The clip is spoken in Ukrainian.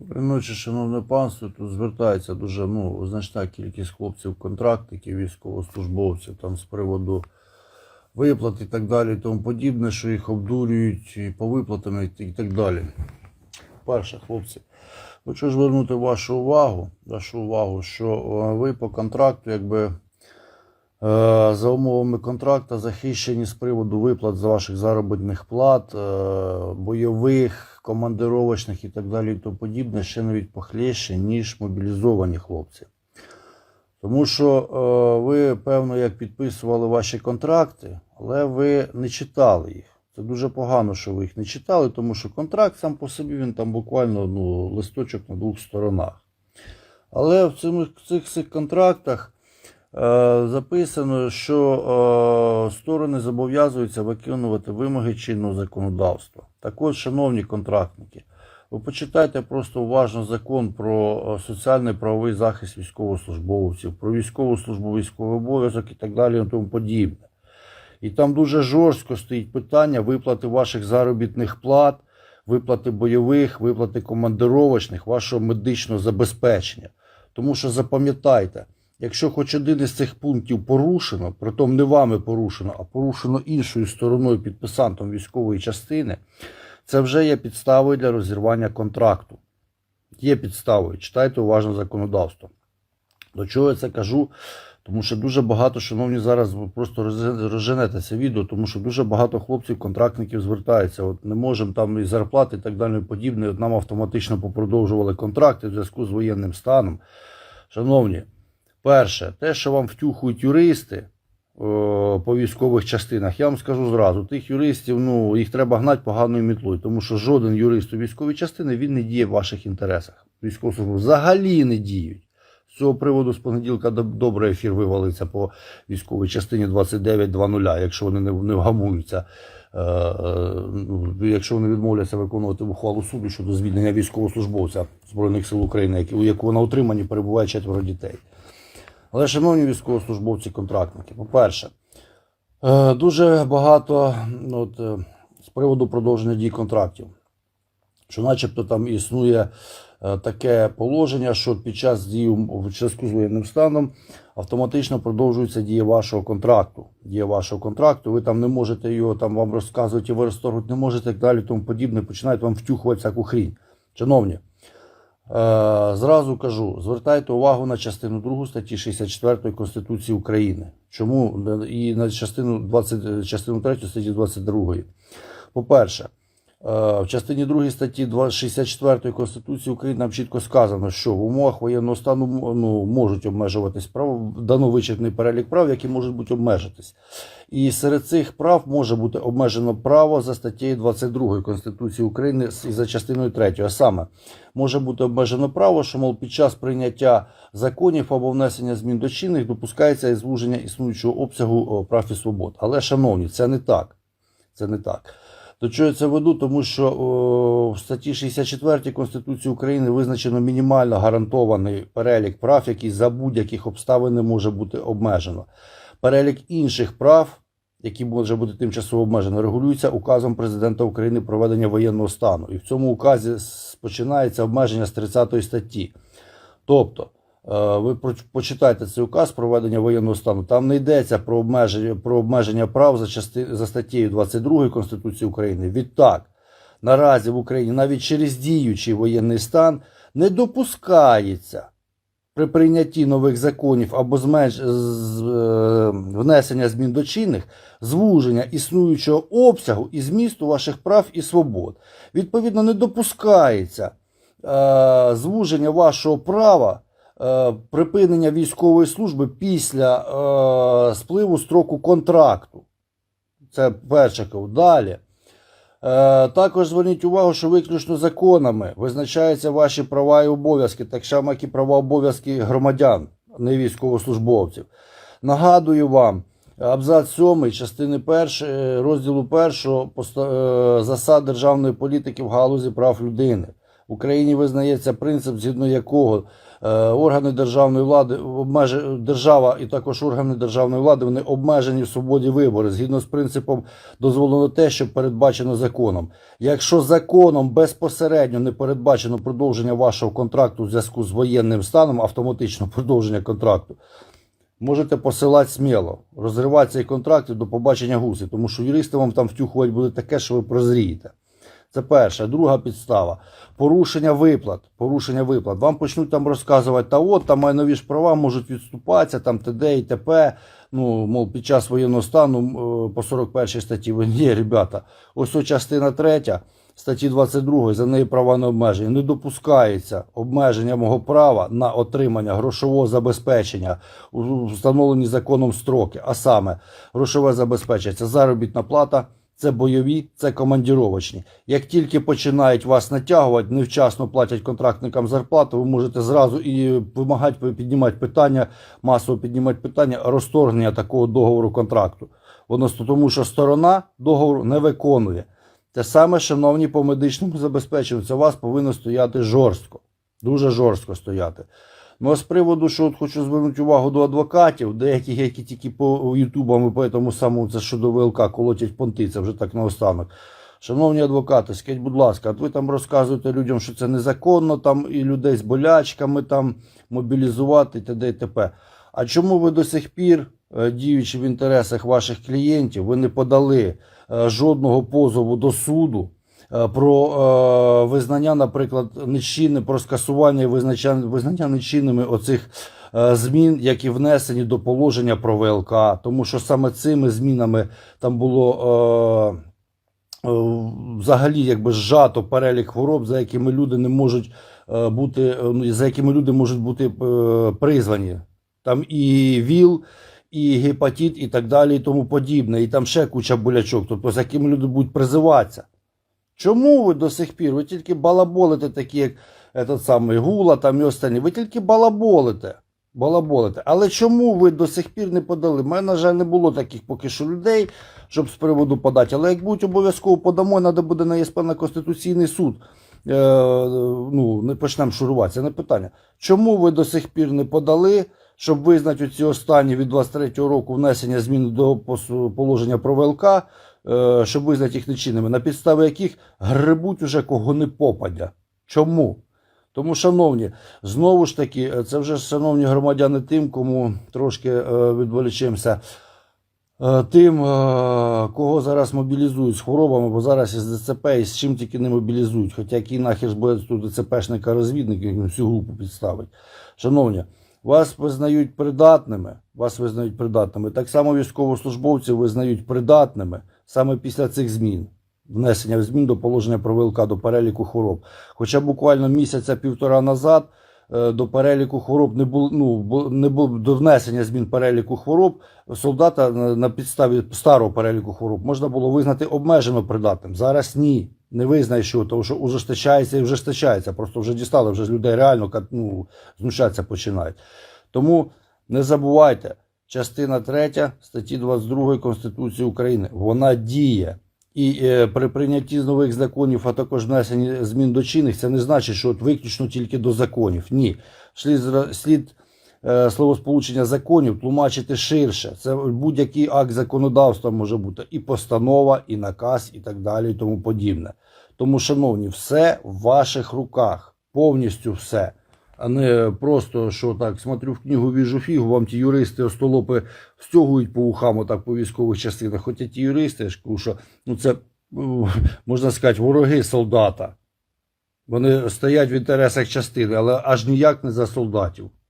Ночі, шановне панство, тут звертається дуже ну, значна кількість хлопців, контрактників, військовослужбовців там з приводу виплат і так далі, і тому подібне, що їх обдурюють і по виплатам і так далі. Перше, хлопці, хочу звернути вашу увагу, вашу увагу, що е, ви по контракту, якби за умовами контракту захищені з приводу виплат з ваших заробітних плат, е, бойових, командировочних і так далі, і подібне, ще навіть похлеще, ніж мобілізовані хлопці. Тому що е, ви, певно, як підписували ваші контракти, але ви не читали їх. Це дуже погано, що ви їх не читали, тому що контракт сам по собі він там буквально ну, листочок на двох сторонах. Але в цих, цих, контрактах е, записано, що е, сторони зобов'язуються виконувати вимоги чинного законодавства. Так от, шановні контрактники, ви почитайте просто уважно закон про е, соціальний правовий захист військовослужбовців, про військову службу, військовий обов'язок і так далі і тому подібне. І там дуже жорстко стоїть питання виплати ваших заробітних плат, виплати бойових, виплати командировочних, вашого медичного забезпечення. Тому що запам'ятайте, якщо хоч один із цих пунктів порушено, притом не вами порушено, а порушено іншою стороною підписантом військової частини, це вже є підставою для розірвання контракту. Є підставою. Читайте уважно законодавство. До чого я це кажу? Тому що дуже багато, шановні, зараз ви просто роз- розженете це відео, тому що дуже багато хлопців, контрактників звертаються. От не можемо там і зарплати і так далі і подібне. От нам автоматично попродовжували контракти в зв'язку з воєнним станом. Шановні, перше, те, що вам втюхують юристи о, по військових частинах, я вам скажу зразу, тих юристів, ну, їх треба гнати поганою мітлою, тому що жоден юрист у військовій частини він не діє в ваших інтересах. Військову службу взагалі не діють. З цього приводу з понеділка доб- добре ефір вивалиться по військовій частині 29.00, якщо вони не, не вгамуються. Е, е, ну, якщо вони відмовляться виконувати ухвалу суду щодо звільнення військовослужбовця Збройних сил України, у якого на утриманні перебуває четверо дітей. Але, шановні військовослужбовці-контрактники, по-перше, е, дуже багато от, е, з приводу продовження дій контрактів, що начебто там існує е, таке положення, що під час дії в зв'язку з воєнним станом автоматично продовжується дія вашого контракту. Дія вашого контракту, ви там не можете його там вам розказувати, ви розторгнути не можете і так далі, тому подібне, починають вам втюхувати всяку хрінь. Шановні, зразу кажу, звертайте увагу на частину 2 статті 64 Конституції України. Чому і на частину 20, частину 3 статті 22. По-перше, Е, В частині 2 статті 2 64 Конституції України нам чітко сказано, що в умовах воєнного стану ну, можуть обмежуватись права, дано вичерпний перелік прав, які можуть бути обмежитись. І серед цих прав може бути обмежено право за статтею 22 Конституції України і за частиною 3. А саме може бути обмежено право, що мов під час прийняття законів або внесення змін до чинних допускається і звуження існуючого обсягу прав і свобод. Але, шановні, це не так. Це не так. До чого я це веду? Тому що о, в статті 64 Конституції України визначено мінімально гарантований перелік прав, який за будь-яких обставин не може бути обмежено. Перелік інших прав, які може бути тимчасово обмежено, регулюється указом президента України про введення воєнного стану. І в цьому указі починається обмеження з 30 статті. Тобто, ви про- почитайте цей указ про введення воєнного стану. Там не йдеться про обмеження, про обмеження прав за, части, за статтею 22 Конституції України. Відтак, наразі в Україні навіть через діючий воєнний стан не допускається при прийнятті нових законів або зменш... з... е, внесення змін до чинних звуження існуючого обсягу і змісту ваших прав і свобод. Відповідно, не допускається е, звуження вашого права е, припинення військової служби після е, спливу строку контракту. Це перше. Далі. Е, також зверніть увагу, що виключно законами визначаються ваші права і обов'язки, так само, як і права обов'язки громадян, не військовослужбовців. Нагадую вам, абзац 7 частини 1 розділу 1 засад державної політики в галузі прав людини. В Україні визнається принцип, згідно якого е, органи державної влади держава і також органи державної влади вони обмежені в свободі вибору. Згідно з принципом дозволено те, що передбачено законом. Якщо законом безпосередньо не передбачено продовження вашого контракту в зв'язку з воєнним станом, автоматично продовження контракту. Можете посилати сміло, розривати цей контракт і до побачення гуси, тому що юристи вам там втюхувати буде таке, що ви прозрієте. Це перша. Друга підстава. Порушення виплат. Порушення виплат. Вам почнуть там розказувати, та от там майнові ж права можуть відступатися, там т.д. і т.п. Ну, мов, під час воєнного стану е, по 41 статті. Ви ні, ребята, ось ось частина третя статті 22, за неї права не обмежені. Не допускається обмеження мого права на отримання грошового забезпечення у встановлені законом строки. А саме, грошове забезпечення це заробітна плата. Це бойові, це командіровочні. Як тільки починають вас натягувати, невчасно платять контрактникам зарплату, ви можете зразу і вимагати піднімати питання, масово піднімати питання розторгнення такого договору контракту. Воно тому, що сторона договору не виконує. Те саме, шановні, по медичному забезпеченню, це у вас повинно стояти жорстко, дуже жорстко стояти. Ну а з приводу, що от хочу звернути увагу до адвокатів, деяких, які тільки по ютубам і по тому самому це щодо ВЛК колотять понти, це вже так наостанок. Шановні адвокати, скажіть, будь ласка, от ви там розказуєте людям, що це незаконно, там і людей з болячками там мобілізувати, т.д. і т.п. А чому ви до сих пір, е, діючи в інтересах ваших клієнтів, ви не подали е, жодного позову до суду про е, визнання, наприклад, нечинним, про скасування і визнання нечинними оцих е, змін, які внесені до положення про ВЛК, тому що саме цими змінами там було. Е, е, Взагалі, якби зжато перелік хвороб, за якими люди не можуть е, бути, е, ну, за якими люди можуть бути е, призвані. Там і ВІЛ, і гепатит, і так далі, і тому подібне. І там ще куча болячок, тобто за якими люди будуть призиватися. Чому ви до сих пір? Ви тільки балаболите, такі, як этот самий Гула там і останні. Ви тільки балаболите. Балаболите. Але чому ви до сих пір не подали? У мене, на жаль, не було таких поки що людей, щоб з приводу подати. Але як будуть обов'язково подамо, треба буде на ЄСП на Конституційний суд. Е, ну, не почнемо шурувати, це не питання. Чому ви до сих пір не подали, щоб визнати оці останні від 23-го року внесення змін до положення про ВЛК, е, щоб визнати їх нечинними, на підставі яких грибуть уже кого не попадя? Чому? Тому, шановні, знову ж таки, е, це вже шановні громадяни, тим, кому трошки е, відволічемося, е, тим, кого зараз мобілізують з хворобами, бо зараз із ДЦП і з чим тільки не мобілізують. Хоча який нахер буде тут ДЦПшника розвідник, який всю групу підставить. Шановні, вас визнають придатними, вас визнають придатними. Так само військовослужбовців визнають придатними саме після цих змін. Внесення змін до положення про ВЛК до переліку хвороб. Хоча буквально місяця-півтора назад е, до переліку хвороб не було ну, не було до внесення змін переліку хвороб солдата на на підставі старого переліку хвороб можна було визнати обмежено придатним. Зараз ні. Не визнаєш його, тому що ужесточається і ужесточається. Просто вже дістали, вже людей реально ну, знущатися починають. Тому не забувайте, частина 3 статті 22 Конституції України, вона діє. І е, при прийнятті з нових законів, а також внесенні змін до чинних, це не значить, що от виключно тільки до законів. Ні. Слід, слід словосполучення законів тлумачити ширше. Це будь-який акт законодавства може бути і постанова, і наказ, і так далі, і тому подібне. Тому, шановні, все в ваших руках, повністю все. А не просто, що так, смотрю в книгу, віжу фігу, вам ті юристи остолопи стягують по ухам, отак по військових частинах. Хоча ті юристи, я ж кажу, що ну це ну, можна сказати, вороги солдата. Вони стоять в інтересах частини, але аж ніяк не за солдатів.